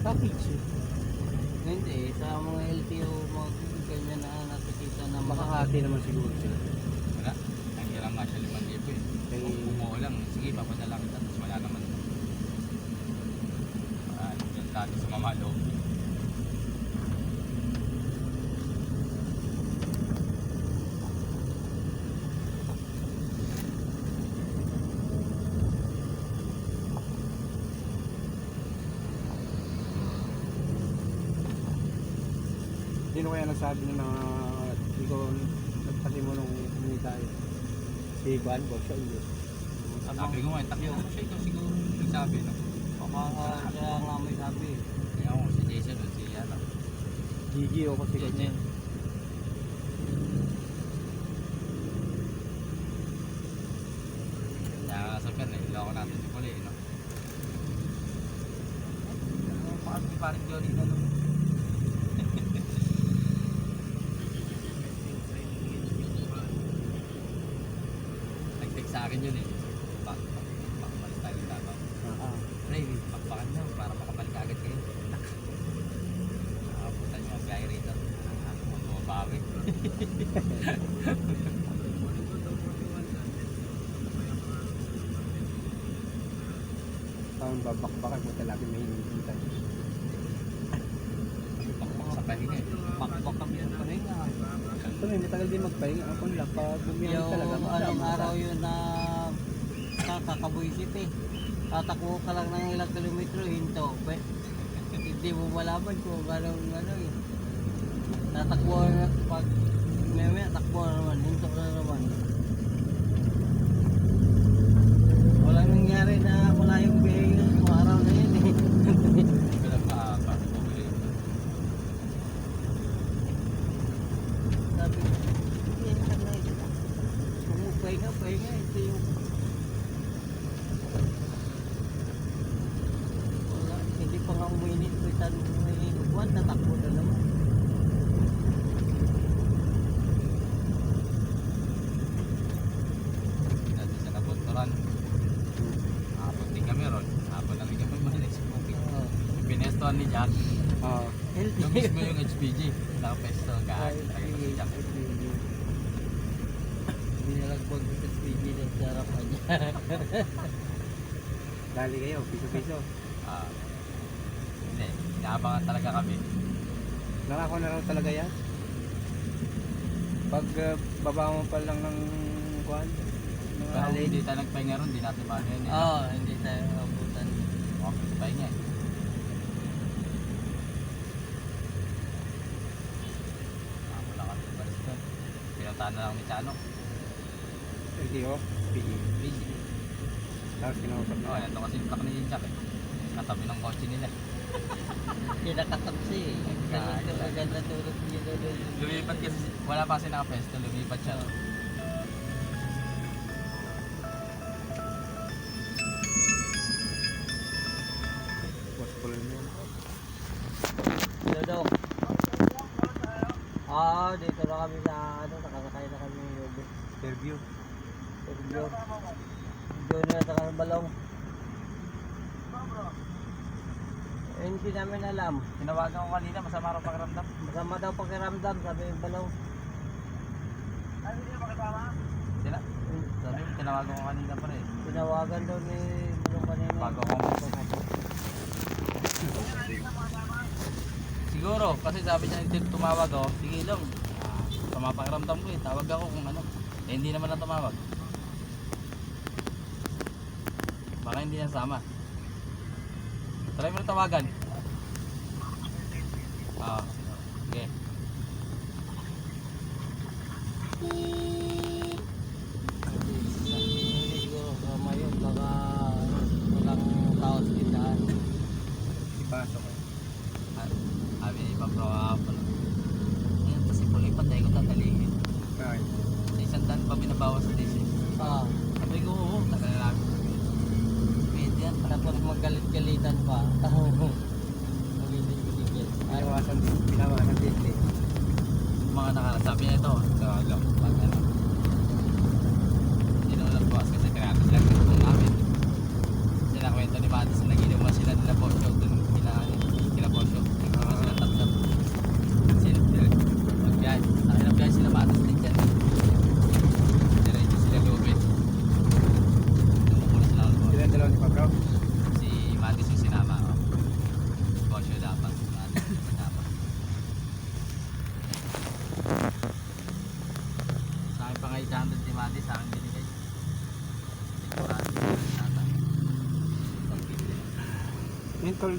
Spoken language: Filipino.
package eh. Hindi, sa mga LTO, mga ganyan na nakikita na makakati naman siguro sila. Wala, nangiram nga siya limang libo eh. Kung okay. lang, sige papadala kita, tapos wala naman. Ah, yung sa mga sino kaya nagsabi na na ikaw nagpati mo nung hindi tayo? Si Juan Boss, siya ulit. Sabi ko nga, takyo. Siya ikaw siguro nagsabi, no? Baka kaya nga may sabi. Kaya ako, si Jason, o si ano. Gigi o kasi Si kanya. Sa kan, eh. Iloko natin si Puli, no? Parang parang Johnny na, no? Nag-text sa akin yun eh. Pak, pak, pak, malis tayo ng Davao. Ah, Pre, pakpakan nyo para makabalik agad kayo. Nakapunta nyo ang gaya rito. Mo bumabawi. Taon babakbakan mo talaga may hinihintay. Pakpak sa pahinga eh. Pakpak kami ng pahinga. May matagal din magpahinga. Ako lang, pag bumiyahin Yung talaga. anong araw yun na kakakabuisit eh. Tatakbo ka lang ng ilang kilometro, hinto. Hindi mo malaman kung anong ano eh. Tatakbo na pag may may takbo na naman, hinto na naman. Walang nangyari na wala yung bihay yung araw na yun eh. Hindi ko lang makapa. Bumili. Sabi ko, yan lang na ito. Kung pahinga, ito yung wala, hindi pa nga uminit ko sa may buwan, tatakbo na naman. Dati sa Nabunturan. Hapon din kami ron. Hapon lang kami balik sa. Yung Pinestuan ni Jack. Oo. Yung mismo yung HPG. Nakapesto ka. Ay, Jack. sige. Hindi nalagbag sa na sa harapan niya. Dali kayo, piso-piso. Ah. Hindi. Inaabangan talaga kami. Nakako na raw talaga yan. Pag uh, baba mo pa lang ng kuhan, Pero kung hindi tayo nagpahinga ron, hindi natin maano yun. eh. Oo, hindi tayo abutan. Okay, pahinga eh. Ah, wala kami balis doon. Pinuntahan na lang ni Chano. LTO, PE. Busy. Tapos kinausap Oo, oh, ito kasi yung truck ni Jack eh. Katabi ng kotse nila. Hindi nakatapsi eh. Ganito, ganda tulog niya doon. Lumipat kasi, wala pa kasi nakapesto, lumipat siya. Boss ko lang yan. Hello, Dok. Ah, dito na kami sa ano, nakasakay na kami ng Sergio. Doon na sa kanang balong. Eh, hindi namin alam. Tinawagan ko kanina, masama raw pakiramdam. Masama daw pakiramdam, sabi yung balong. Sila? Sabi mo, tinawagan ko kanina pa rin. Tinawagan daw ni balong kanina. Bago umalis. Siguro, kasi sabi niya hindi tumawag oh. Sige lang. Sama pakiramdam ko eh. Tawag ako kung ano. Eh, hindi naman na tumawag. Baka hindi niya sama. Try mo na tawagan. Ah, tindahan. Ipasok ko. Sabi ni Pabro kahapon. Ngayon kasi pulipat tayo ko tatalihin. Ay, Sa isang daan pa binabawas sa diesel. Ah, Sabi ko, oo, tagal na namin. Pwede yan. tapos maggalit-galitan pa. Magilit-giligit. Ay, pinawasan din, pinawasan din. eh. Mga nakaraan. Sabi niya ito, tawagan. Pag ano. Hindi naman nagbukas kasi tinatas lang yung kung namin. Sinakwento ni Matis na ginawa sila nila Bosyo. Dun kila, kila Bosyo. Nagkawa sila tatlo. Sila, pag biyahe. Nakilap biyahe sila Matis din dyan. 800 ni Mati sa akin binigay. 800 yata. Yung tol